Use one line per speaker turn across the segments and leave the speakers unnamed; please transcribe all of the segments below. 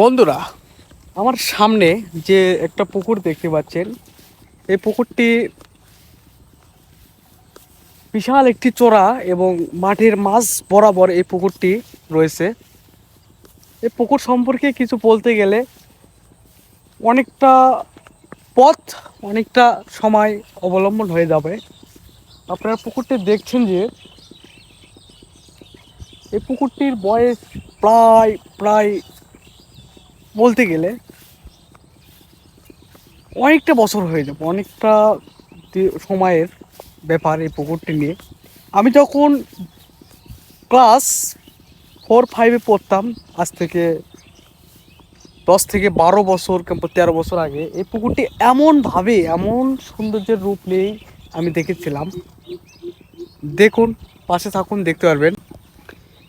বন্ধুরা, আমার সামনে যে একটা পুকুর দেখতে পাচ্ছেন, এই পুকুরটি বিশাল একটি চোরা এবং মাটির মাছ বরাবর এই পুকুরটি রয়েছে। এই পুকুর সম্পর্কে কিছু বলতে গেলে অনেকটা পথ, অনেকটা সময় অবলম্বন হয়ে যাবে। আপনারা পুকুরটি দেখছেন যে এই পুকুরটির বয়স প্রায় প্রায় বলতে গেলে, অনেকটা বছর হয়ে যাবে, অনেকটা সময়ের ব্যাপার এই পুকুরটি নিয়ে। আমি যখন ক্লাস ফোর, ফাইভে পড়তাম, আজ থেকে দশ থেকে বারো বছর কিংবা তেরো বছর আগে, এই পুকুরটি এমনভাবে, এমন সৌন্দর্যের রূপ নেই আমি দেখেছিলাম। দেখুন, পাশে থাকুন, দেখতে পারবেন।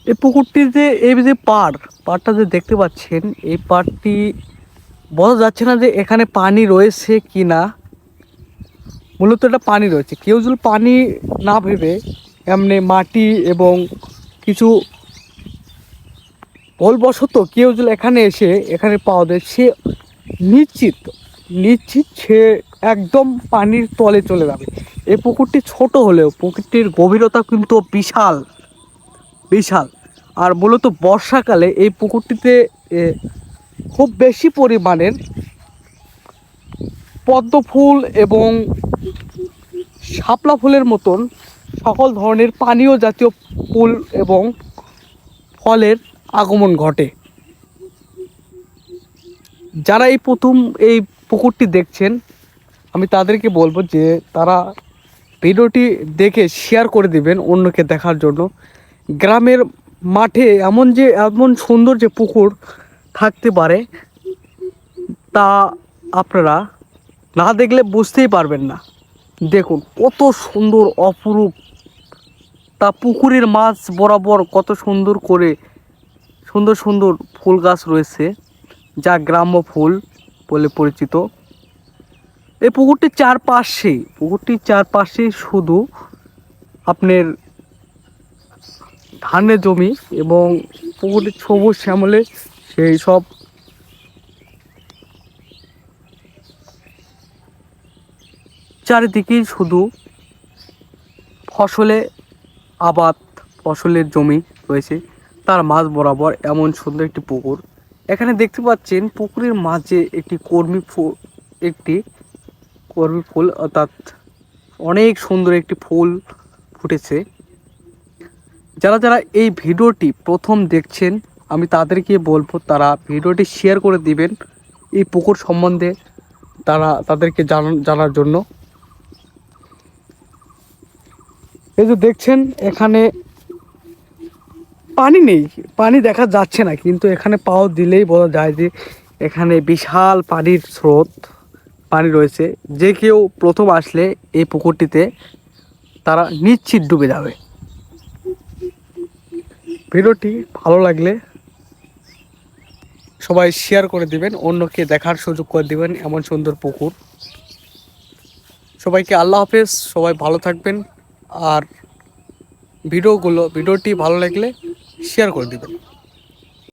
এই পুকুরটির যে এই যে পাড়, পাড়টা যে দেখতে পাচ্ছেন, এই পাড়টি বোঝা যাচ্ছে না যে এখানে পানি রয়েছে কি না মূলত এটা পানি রয়েছে। কেউ যদি পানি না ভেবে এমনি মাটি এবং কিছু ভুলবশত কেউ যদি এখানে এসে এখানে পাওয়া দেয়, সে নিশ্চিত নিশ্চিত সে একদম পানির তলে চলে যাবে। এই পুকুরটি ছোট হলেও, পুকুরটির গভীরতা কিন্তু বিশাল। বিশাল। আর মূলত বর্ষাকালে এই পুকুরটিতে খুব বেশি পরিমাণের পদ্ম ফুল এবং শাপলা ফুলের মতন সকল ধরনের পানীয় জাতীয় ফুল এবং ফলের আগমন ঘটে। যারা এই প্রথম এই পুকুরটি দেখছেন, আমি তাদেরকে বলব যে তারা ভিডিওটি দেখে শেয়ার করে দিবেন অন্যকে দেখার জন্য। গ্রামের মাঠে এমন যে, এমন সুন্দর যে পুকুর থাকতে পারে, তা আপনারা না দেখলে বুঝতেই পারবেন না। দেখুন কত সুন্দর, অপরূপ। তা পুকুরের মাছ বরাবর কত সুন্দর করে, সুন্দর সুন্দর ফুল গাছ রয়েছে, যা গ্রাম্য ফুল বলে পরিচিত। এই পুকুরটির চারপাশে পুকুরটির চারপাশে শুধু আপনার ধানের জমি এবং পুকুরটির সবুজ শ্যামলে সেই সব চারিদিকেই শুধু ফসলে আবাদ ফসলের জমি রয়েছে। তার মাঝ বরাবর এমন সুন্দর একটি পুকুর। এখানে দেখতে পাচ্ছেন পুকুরের মাঝে একটি কর্মী ফুল একটি কর্মী ফুল, অর্থাৎ অনেক সুন্দর একটি ফুল ফুটেছে। যারা যারা এই ভিডিওটি প্রথম দেখছেন, আমি তাদেরকে বলব তারা ভিডিওটি শেয়ার করে দিবেন। এই পুকুর সম্বন্ধে তারা, তাদেরকে জানার জন্য। এই যে দেখছেন, এখানে পানি নেই, পানি দেখা যাচ্ছে না, কিন্তু এখানে পাও দিলেই বলা যায় যে এখানে বিশাল পানির স্রোত, পানি রয়েছে। যে কেউ প্রথম আসলে এই পুকুরটিতে তারা নিশ্চিত ডুবে যাবে। ভিডিওটি ভালো লাগলে সবাই শেয়ার করে দিবেন, অন্যকে দেখার সুযোগ করে দিবেন এমন সুন্দর পুকুর। সবাইকে আল্লাহ হাফেজ, সবাই ভালো থাকবেন আর ভিডিওগুলো, ভিডিওটি ভালো লাগলে শেয়ার করে দিবেন।